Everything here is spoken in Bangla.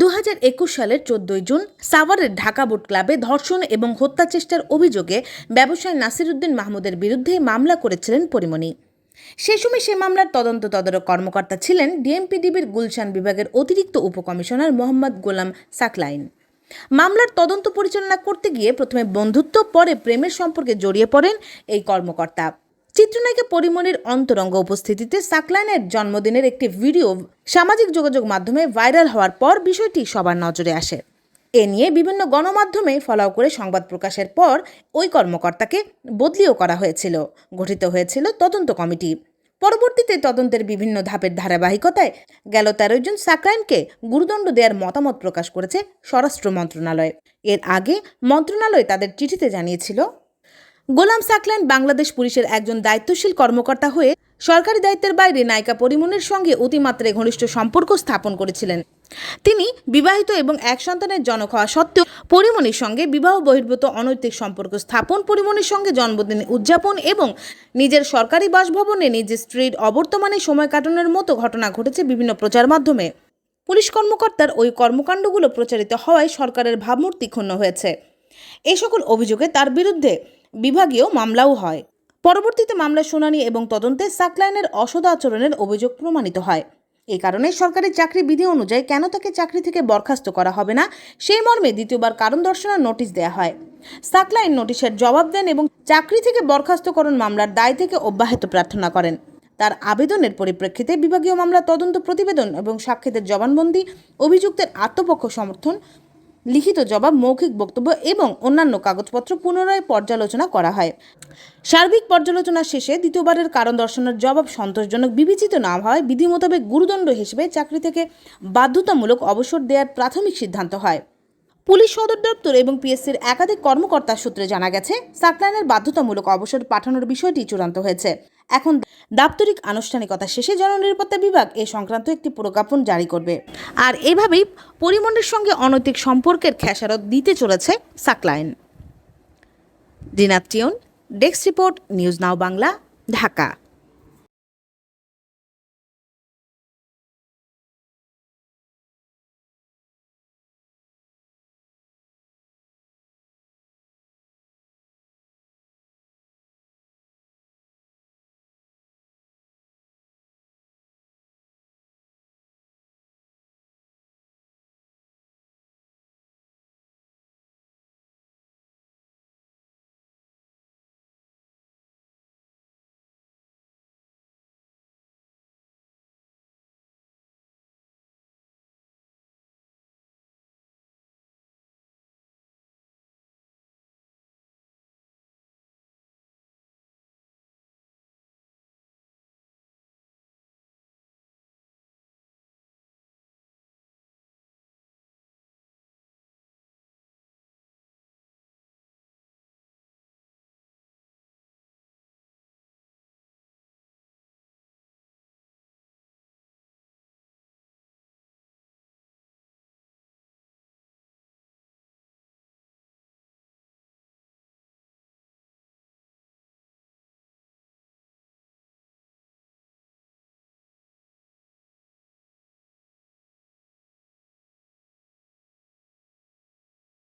দু হাজার একুশ সালের চোদ্দই জুন সাভারের ঢাকা বোট ক্লাবে ধর্ষণ এবং হত্যা চেষ্টার অভিযোগে ব্যবসায়ী নাসিরুদ্দিন মাহমুদের বিরুদ্ধে মামলা করেছিলেন পরিমণি। সে সময় সে মামলার তদন্ত তদারক কর্মকর্তা ছিলেন ডিএমপিডিবির গুলশান বিভাগের অতিরিক্ত উপকমিশনার মোহাম্মদ গোলাম সাকলাইন। মামলার তদন্ত পরিচালনা করতে গিয়ে প্রথমে বন্ধুত্ব, পরে প্রেমের সম্পর্কে জড়িয়ে পড়েন এই কর্মকর্তা। চিত্রনায়িকা পরিমণির অন্তরঙ্গ উপস্থিতিতে সাকলাইনের জন্মদিনের একটি ভিডিও সামাজিক যোগাযোগ মাধ্যমে ভাইরাল হওয়ার পর বিষয়টি সবার নজরে আসে। এ নিয়ে বিভিন্ন গণমাধ্যমে ফলাও করে সংবাদ প্রকাশের পর ওই কর্মকর্তাকে বদলিও করা হয়েছিল। গঠিত হয়েছিল তদন্ত কমিটি। পরবর্তীতে তদন্তের বিভিন্ন ধাপের ধারাবাহিকতায় গেল তেরো জন সাকরাইনকে গুরুদণ্ড দেওয়ার মতামত প্রকাশ করেছে স্বরাষ্ট্র মন্ত্রণালয়। এর আগে মন্ত্রণালয় তাদের চিঠিতে জানিয়েছিল গোলাম সাকলাইন বাংলাদেশ পুলিশের একজন দায়িত্বশীল কর্মকর্তা হয়ে সরকারি দায়িত্বের বাইরে নায়িকা পরিমনের সঙ্গে অতিমাত্রায় ঘনিষ্ঠ সম্পর্ক স্থাপন করেছিলেন। তিনি বিবাহিত এবং এক সন্তানের জনক হওয়া সত্ত্বেও পরিমণির সঙ্গে বিবাহ বহির্ভূত অনৈতিক সম্পর্ক স্থাপন, পরিমণির সঙ্গে জন্মদিন উদযাপন এবং নিজের সরকারি বাসভবনে নিজের স্ত্রীর অবর্তমানে সময় কাটানোর মতো ঘটনা ঘটেছে বিভিন্ন প্রচার মাধ্যমে। পুলিশ কর্মকর্তার ওই কর্মকাণ্ডগুলো প্রচারিত হওয়ায় সরকারের ভাবমূর্তি ক্ষুণ্ণ হয়েছে। এই সকল অভিযোগে তার বিরুদ্ধে বিভাগীয় মামলাও হয়। পরবর্তীতে মামলার শুনানি এবং তদন্তে সাকলাইনের অসদাচরণের অভিযোগ প্রমাণিত হয়। এই কারণে সরকারি চাকরি বিধি অনুযায়ী কেন তাকে চাকরি থেকে বরখাস্ত করা হবে না, সেই মর্মে দ্বিতীয়বার কারণ দর্শানোর নোটিশ দেওয়া হয়। সাকলাইন নোটিশের জবাব দেন এবং চাকরি থেকে বরখাস্তকরণ মামলার দায় থেকে অব্যাহত প্রার্থনা করেন। তার আবেদনের পরিপ্রেক্ষিতে বিভাগীয় মামলা তদন্ত প্রতিবেদন এবং সাক্ষীদের জবানবন্দি, অভিযুক্তের আত্মপক্ষ সমর্থন লিখিত জবাব, মৌখিক বক্তব্য এবং অন্যান্য কাগজপত্র পুনরায় পর্যালোচনা করা হয়। সার্বিক পর্যালোচনা শেষে দ্বিতীয়বারের কারণ দর্শনের জবাব সন্তোষজনক, বিবেচিত না হওয়ায় বিধি মোতাবেক গুরুদণ্ড হিসেবে চাকরি থেকে বাধ্যতামূলক অবসর দেওয়ার প্রাথমিক সিদ্ধান্ত হয়। পুলিশ সদর দপ্তর এবং পিএসসির একাধিক কর্মকর্তার সূত্রে জানা গেছে সাকলাইনের বাধ্যতামূলক অবসর পাঠানোর বিষয়টি চূড়ান্ত হয়েছে। এখন দাপ্তরিক আনুষ্ঠানিকতা শেষে জননিরাপত্তা বিভাগ এ সংক্রান্ত একটি প্রজ্ঞাপন জারি করবে। আর এভাবেই পরিমণ্ডের সঙ্গে অনৈতিক সম্পর্কের খেসারত দিতে চলেছে সাকলাইন। দিনাত tune, desk report, news now Bangla, Dhaka.